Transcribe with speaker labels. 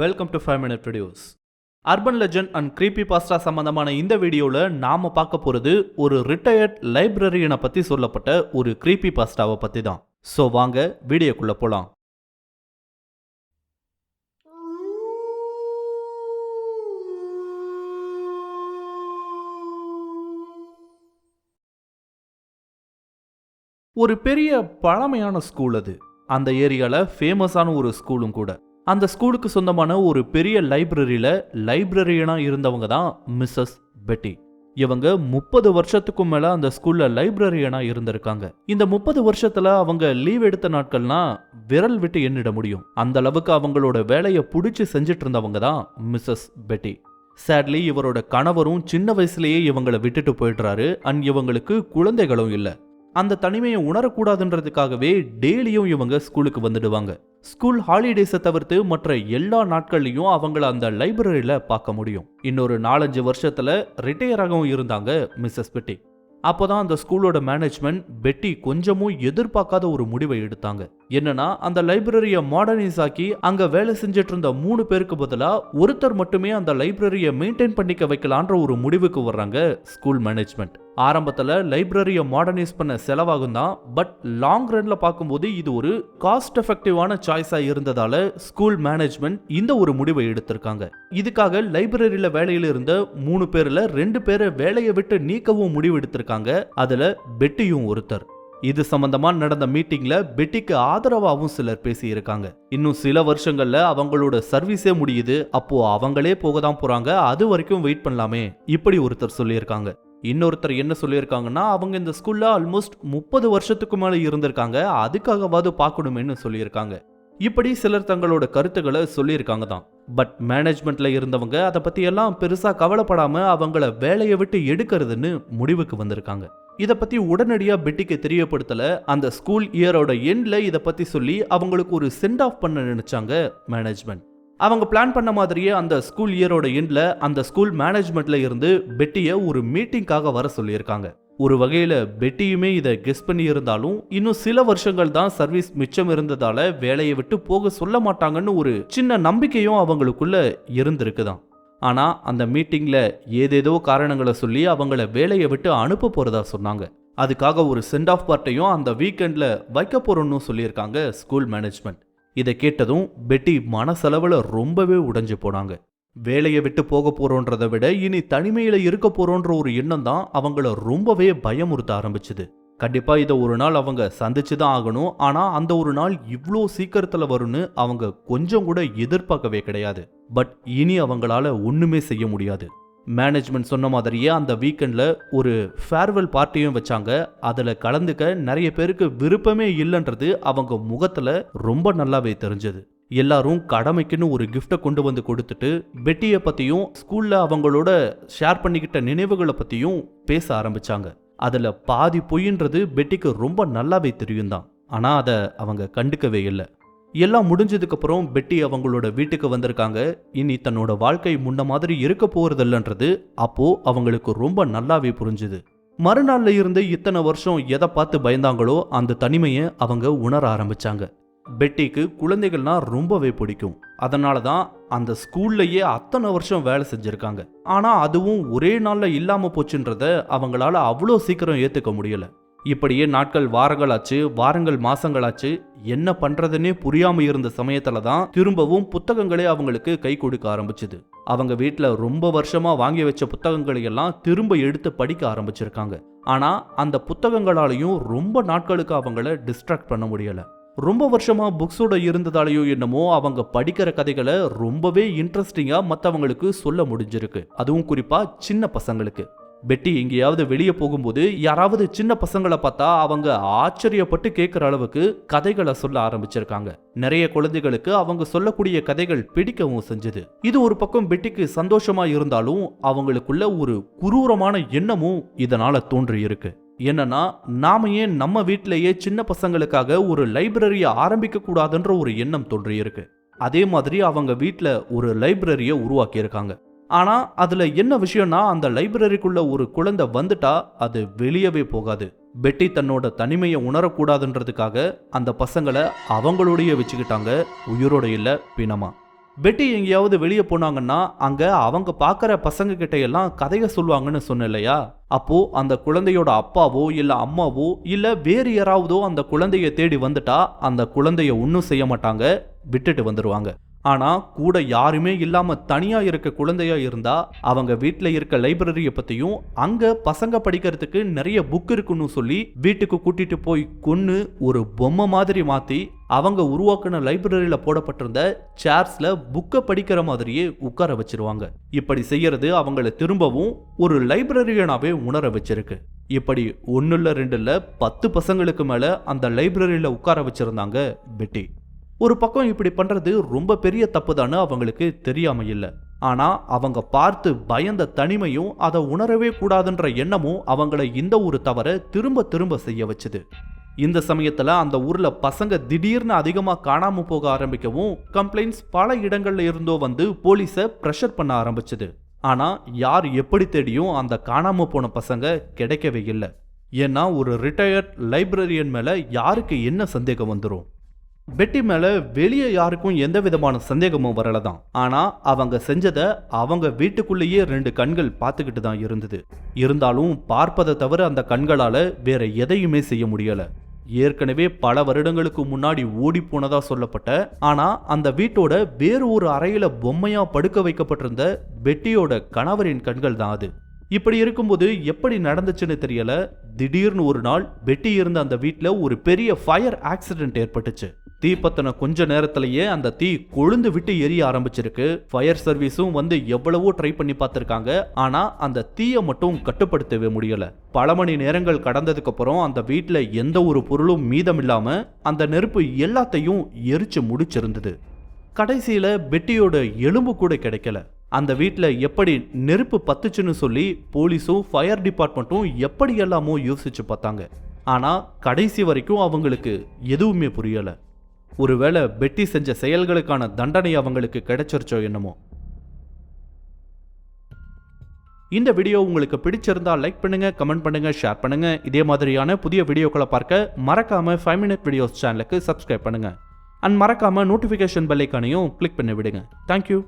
Speaker 1: Welcome to five minute videos urban legend and creepypasta சம்பந்தமான இந்த வீடியோவில் நாம் பார்க்க போகிறது ஒரு ரிட்டையர்ட் லைப்ரரியனை பற்றி சொல்லப்பட்ட ஒரு கிரீப்பி பாஸ்டாவை பற்றி தான் ஸோ வாங்க வீடியோக்குள்ளே போகலாம் ஒரு பெரிய பழமையான ஸ்கூல் அது. அந்த ஏரியாவில் ஃபேமஸான ஒரு ஸ்கூலும் கூட. அந்த ஸ்கூலுக்கு சொந்தமான ஒரு பெரிய லைப்ரரியில் லைப்ரரியனாக இருந்தவங்க தான் மிஸ்ஸஸ் பெட்டி. இவங்க முப்பது வருஷத்துக்கும் மேல அந்த ஸ்கூல்ல லைப்ரரியனா இருந்திருக்காங்க. இந்த முப்பது வருஷத்துல அவங்க லீவ் எடுத்த நாட்கள்னா விரல் விட்டு எண்ணிட முடியும். அந்த அளவுக்கு அவங்களோட வேலையை பிடிச்சி செஞ்சுட்டு இருந்தவங்க தான் மிஸ்ஸஸ் பெட்டி. சேட்லி இவரோட கணவரும் சின்ன வயசுலயே இவங்களை விட்டுட்டு போயிடுறாரு. அண்ட் இவங்களுக்கு குழந்தைகளும் இல்ல. அந்த தனிமையை உணரக்கூடாதுன்றதுக்காகவே டெய்லியும் இவங்க ஸ்கூலுக்கு வந்துடுவாங்க. ஸ்கூல் ஹாலிடேஸை தவிர்த்து மற்ற எல்லா நாட்கள்லையும் அவங்கள அந்த லைப்ரரியில் பார்க்க முடியும். இன்னொரு நாலஞ்சு வருஷத்தில் ரிட்டையராகவும் இருந்தாங்க மிஸ்ஸஸ் பெட்டி. அப்போதான் அந்த ஸ்கூலோட மேனேஜ்மெண்ட் பெட்டி கொஞ்சமும் எதிர்பார்க்காத ஒரு முடிவை எடுத்தாங்க. என்னன்னா அந்த லைப்ரரியை மாடர்னைஸ் ஆக்கி அங்கே வேலை செஞ்சுட்டு இருந்த மூணு பேருக்கு பதிலாக ஒருத்தர் மட்டுமே அந்த லைப்ரரியை மெயின்டைன் பண்ணிக்க வைக்கலான்ற ஒரு முடிவுக்கு வர்றாங்க ஸ்கூல் மேனேஜ்மெண்ட். ஆரம்பத்தில் லைப்ரரியை மாடர்னைஸ் பண்ண செலவாகும் தான் பட் லாங் ரன்ல பார்க்கும்போது இது ஒரு காஸ்ட் எஃபெக்டிவான சாய்ஸாக இருந்ததால் ஸ்கூல் மேனேஜ்மெண்ட் இந்த ஒரு முடிவை எடுத்திருக்காங்க. இதுக்காக லைப்ரரியில வேலையில் இருந்த மூணு பேரில் ரெண்டு பேரை வேலையை விட்டு நீக்கவும் முடிவு எடுத்திருக்காங்க. அதில் பெட்டியும் ஒருத்தர். இது சம்பந்தமா நடந்த மீட்டிங்ல பெட்டிக்கு ஆதரவாகவும் சிலர் பேசியிருக்காங்க. இன்னும் சில வருஷங்கள்ல அவங்களோட சர்வீஸே முடியுது. அப்போ அவங்களே போக தான் போறாங்க. அது வரைக்கும் வெயிட் பண்ணலாமே. இப்படி ஒருத்தர் சொல்லியிருக்காங்க. இன்னொருத்தர் என்ன சொல்லியிருக்காங்கன்னா அவங்க இந்த ஸ்கூலில் ஆல்மோஸ்ட் முப்பது வருஷத்துக்கு மேல இருந்திருக்காங்க. அதுக்காகவாது பார்க்கணுமேனு சொல்லியிருக்காங்க. இப்படி சிலர் தங்களோட கருத்துக்களை சொல்லியிருக்காங்க தான். பட் மேனேஜ்மெண்ட்ல இருந்தவங்க அதை பத்தி எல்லாம் பெருசா கவலைப்படாம அவங்கள வேலையை விட்டு எடுக்கிறதுன்னு முடிவுக்கு வந்திருக்காங்க. இதை பத்தி உடனடியா பெட்டிக்கு தெரியப்படுத்தல அந்த ஸ்கூல் இயரோட எண்ட்ல இதை பத்தி சொல்லி அவங்களுக்கு ஒரு சென்ட் ஆஃப் பண்ண நினைச்சாங்க மேனேஜ்மெண்ட் அவங்க பிளான் பண்ண மாதிரியே அந்த ஸ்கூல் இயரோட எண்டில் அந்த ஸ்கூல் மேனேஜ்மெண்ட்ல இருந்து பெட்டியை ஒரு மீட்டிங்காக வர சொல்லியிருக்காங்க. ஒரு வகையில் பெட்டியுமே இதை கெஸ் பண்ணி இருந்தாலும் இன்னும் சில வருஷங்கள் தான் சர்வீஸ் மிச்சம் இருந்ததால வேலையை விட்டு போக சொல்ல மாட்டாங்கன்னு ஒரு சின்ன நம்பிக்கையும் அவங்களுக்குள்ள இருந்திருக்குதான். ஆனால் அந்த மீட்டிங்கில் ஏதேதோ காரணங்களை சொல்லி அவங்கள வேலையை விட்டு அனுப்ப போகிறதா சொன்னாங்க. அதுக்காக ஒரு சென்ட் ஆஃப் பார்ட்டையும் அந்த வீக்கெண்டில் வைக்க போகிறோன்னு சொல்லியிருக்காங்க ஸ்கூல் மேனேஜ்மெண்ட் இதை கேட்டதும் பெட்டி மனசளவில் ரொம்பவே உடைஞ்சு போனாங்க. வேலையை விட்டு போக போறோன்றதை விட இனி தனிமையில இருக்க போறோன்ற ஒரு எண்ணம் தான் அவங்கள ரொம்பவே பயமுறுத்த ஆரம்பிச்சுது. கண்டிப்பா இதை ஒரு நாள் அவங்க சந்திச்சு தான் ஆகணும். ஆனா அந்த ஒரு நாள் இவ்வளோ சீக்கிரத்துல வரும்னு அவங்க கொஞ்சம் கூட எதிர்பார்க்கவே கிடையாது. பட் இனி அவங்களால ஒண்ணுமே செய்ய முடியாது. மேனேஜ்மெண்ட் சொன்ன மாதிரியே அந்த வீக்கெண்டில் ஒரு ஃபேர்வெல் பார்ட்டியும் வச்சாங்க. அதில் கலந்துக்க நிறைய பேருக்கு விருப்பமே இல்லைன்றது அவங்க முகத்தில் ரொம்ப நல்லாவே தெரிஞ்சது. எல்லாரும் கடமைக்குன்னு ஒரு கிஃப்டை கொண்டு வந்து கொடுத்துட்டு பெட்டியை பற்றியும் ஸ்கூலில் அவங்களோட ஷேர் பண்ணிக்கிட்ட நினைவுகளை பற்றியும் பேச ஆரம்பித்தாங்க அதில் பாதி பொய்ன்றது பெட்டிக்கு ரொம்ப நல்லாவே தெரியும் தான் ஆனால் அதை அவங்க கண்டுக்கவே இல்லை. எல்லாம் முடிஞ்சதுக்கப்புறம் பெட்டி அவங்களோட வீட்டுக்கு வந்திருக்காங்க. இனி தன்னோட வாழ்க்கை முன்ன மாதிரி இருக்க போறதில்லன்றது அப்போ அவங்களுக்கு ரொம்ப நல்லாவே புரிஞ்சுது. மறுநாள்ல இருந்து இத்தனை வருஷம் எதை பார்த்து பயந்தாங்களோ அந்த தனிமையை அவங்க உணர ஆரம்பிச்சாங்க. பெட்டிக்கு குழந்தைகள்னா ரொம்பவே பிடிக்கும். அதனால தான் அந்த ஸ்கூல்லையே அத்தனை வருஷம் வேலை செஞ்சுருக்காங்க. ஆனால் அதுவும் ஒரே நாளில் இல்லாமல் போச்சுன்றத அவங்களால அவ்வளோ சீக்கிரம் ஏற்றுக்க முடியலை. இப்படியே நாட்கள் வாரங்களாச்சு வாரங்கள் மாசங்களாச்சு என்ன பண்றதுன்னே புரியாம இருந்த சமயத்துல தான் திரும்பவும் புத்தகங்களே அவங்களுக்கு கை கொடுக்க ஆரம்பிச்சுது. அவங்க வீட்டில் ரொம்ப வருஷமா வாங்கி வச்ச புத்தகங்களை எல்லாம் திரும்ப எடுத்து படிக்க ஆரம்பிச்சிருக்காங்க. ஆனா அந்த புத்தகங்களாலையும் ரொம்ப நாட்களுக்கு அவங்கள டிஸ்ட்ராக்ட் பண்ண முடியல. ரொம்ப வருஷமா புக்ஸோட இருந்ததாலேயோ என்னமோ அவங்க படிக்கிற கதைகளை ரொம்பவே இன்ட்ரெஸ்டிங்கா மற்றவங்களுக்கு சொல்ல முடிஞ்சிருக்கு. அதுவும் குறிப்பா சின்ன பசங்களுக்கு. பெட்டி எங்கேயாவது வெளியே போகும்போது யாராவது சின்ன பசங்களை பார்த்தா அவங்க ஆச்சரியப்பட்டு கேட்குற அளவுக்கு கதைகளை சொல்ல ஆரம்பிச்சிருக்காங்க. நிறைய குழந்தைகளுக்கு அவங்க சொல்லக்கூடிய கதைகள் பிடிக்கவும் செஞ்சது. இது ஒரு பக்கம் பெட்டிக்கு சந்தோஷமா இருந்தாலும் அவங்களுக்குள்ள ஒரு குரூரமான எண்ணமும் இதனால தோன்றி இருக்கு. என்னன்னா நாம ஏன் நம்ம வீட்டிலேயே சின்ன பசங்களுக்காக ஒரு லைப்ரரியை ஆரம்பிக்க கூடாதுன்ற ஒரு எண்ணம் தோன்றியிருக்கு அதே மாதிரி அவங்க வீட்டில் ஒரு லைப்ரரியை உருவாக்கியிருக்காங்க. ஆனால் அதில் என்ன விஷயம்னா அந்த லைப்ரரிக்குள்ள ஒரு குழந்தை வந்துட்டா அது வெளியவே போகாது. பெட்டி தன்னோட தனிமையை உணரக்கூடாதுன்றதுக்காக அந்த பசங்களை அவங்களோடைய வச்சுக்கிட்டாங்க உயிரோட இல்லை பிணமா. பெட்டி எங்கேயாவது வெளியே போனாங்கன்னா அங்கே அவங்க பார்க்குற பசங்க கிட்ட எல்லாம் கதையை சொல்லுவாங்கன்னு சொன்னேன் இல்லையா? அப்போ அந்த குழந்தையோட அப்பாவோ இல்லை அம்மாவோ இல்லை வேறு யாராவதோ அந்த குழந்தைய தேடி வந்துட்டா அந்த குழந்தைய ஒன்றும் செய்ய மாட்டாங்க விட்டுட்டு வந்துடுவாங்க ஆனா கூட யாருமே இல்லாம தனியா இருக்க குழந்தையா இருந்தா அவங்க வீட்டில் இருக்க லைப்ரரிய பத்தியும் அங்க பசங்க படிக்கிறதுக்கு நிறைய புக் இருக்குன்னு சொல்லி வீட்டுக்கு கூட்டிட்டு போய் கொன்னு ஒரு பொம்மை மாதிரி மாத்தி அவங்க உருவாக்கின லைப்ரரியில போடப்பட்டிருந்த சேர்ஸ்ல புக்கை படிக்கிற மாதிரியே உட்கார வச்சிருவாங்க. இப்படி செய்யறது அவங்கள திரும்பவும் ஒரு லைப்ரரியனாவே உணர வச்சிருக்கு. இப்படி ஒன்னுல ரெண்டுல பத்து பசங்களுக்கு மேல அந்த லைப்ரரியில உட்கார வச்சிருந்தாங்க பெட்டி. ஒரு பக்கம் இப்படி பண்ணுறது ரொம்ப பெரிய தப்புதான்னு அவங்களுக்கு தெரியாமல் இல்லை ஆனால் அவங்க பார்த்து பயந்த தனிமையும் அதை உணரவே கூடாதுன்ற எண்ணமும் அவங்கள இந்த ஒரு தவறை திரும்ப திரும்ப செய்ய வச்சுது. இந்த சமயத்தில் அந்த ஊரில் பசங்க திடீர்னு அதிகமாக காணாமல் போக ஆரம்பிக்கவும் கம்ப்ளைண்ட்ஸ் பல இடங்கள்ல இருந்தோ வந்து போலீஸை ப்ரெஷர் பண்ண ஆரம்பிச்சுது. ஆனால் யார் எப்படி தேடியும் அந்த காணாமல் போன பசங்க கிடைக்கவே இல்லை. ஏன்னா ஒரு ரிட்டையர்ட் லைப்ரரியன் மேலே யாருக்கு என்ன சந்தேகம் வந்துடும் பெட்டி மேலே வெளியே யாருக்கும் எந்த விதமான சந்தேகமும் வரலதான். ஆனால் அவங்க செஞ்சதை அவங்க வீட்டுக்குள்ளேயே ரெண்டு கண்கள் பார்த்துக்கிட்டு தான் இருந்தது. இருந்தாலும் பார்ப்பதை தவிர அந்த கண்களால் வேற எதையுமே செய்ய முடியலை. ஏற்கனவே பல வருடங்களுக்கு முன்னாடி ஓடி போனதா சொல்லப்பட்ட ஆனால் அந்த வீட்டோட வேறு ஒரு அறையில் பொம்மையாக படுக்க வைக்கப்பட்டிருந்த பெட்டியோட கணவரின் கண்கள் தான் அது. இப்படி இருக்கும்போது எப்படி நடந்துச்சுன்னு தெரியல. திடீர்னு ஒரு நாள் பெட்டி இருந்த அந்த வீட்டில் ஒரு பெரிய ஃபயர் ஆக்சிடென்ட் ஏற்பட்டுச்சு. தீ கொஞ்ச நேரத்திலேயே அந்த தீ கொழுந்து விட்டு எரிய ஆரம்பிச்சிருக்கு. ஃபயர் சர்வீஸும் வந்து எவ்வளவோ ட்ரை பண்ணி பார்த்துருக்காங்க. ஆனா அந்த தீயை மட்டும் கட்டுப்படுத்தவே முடியல. பல மணி நேரங்கள் கடந்ததுக்கு அப்புறம் அந்த வீட்டில் எந்த ஒரு பொருளும் மீதம் அந்த நெருப்பு எல்லாத்தையும் எரிச்சு முடிச்சிருந்தது. கடைசியில் பெட்டியோட எலும்பு கூட கிடைக்கல. அந்த வீட்டில் எப்படி நெருப்பு பத்துச்சுன்னு சொல்லி போலீஸும் ஃபயர் டிபார்ட்மெண்ட்டும் எப்படி எல்லாமோ யோசிச்சு பார்த்தாங்க. ஆனால் கடைசி வரைக்கும் அவங்களுக்கு எதுவுமே புரியலை. ஒருவேளை பெட்டி செஞ்ச செயல்களுக்கான தண்டனை அவங்களுக்கு கிடைச்சிருச்சோ என்னமோ. இந்த வீடியோ உங்களுக்கு பிடிச்சிருந்தா லைக் பண்ணுங்க கமெண்ட் பண்ணுங்க ஷேர் பண்ணுங்க. இதே மாதிரியான புதிய வீடியோக்களை பார்க்க மறக்காம ஃபைவ் மினிட் வீடியோஸ் சேனலுக்கு சப்ஸ்கிரைப் பண்ணுங்க. அண்ட் மறக்காம நோட்டிஃபிகேஷன் பெல்லைக்கானையும் கிளிக் பண்ணி விடுங்க. Thank you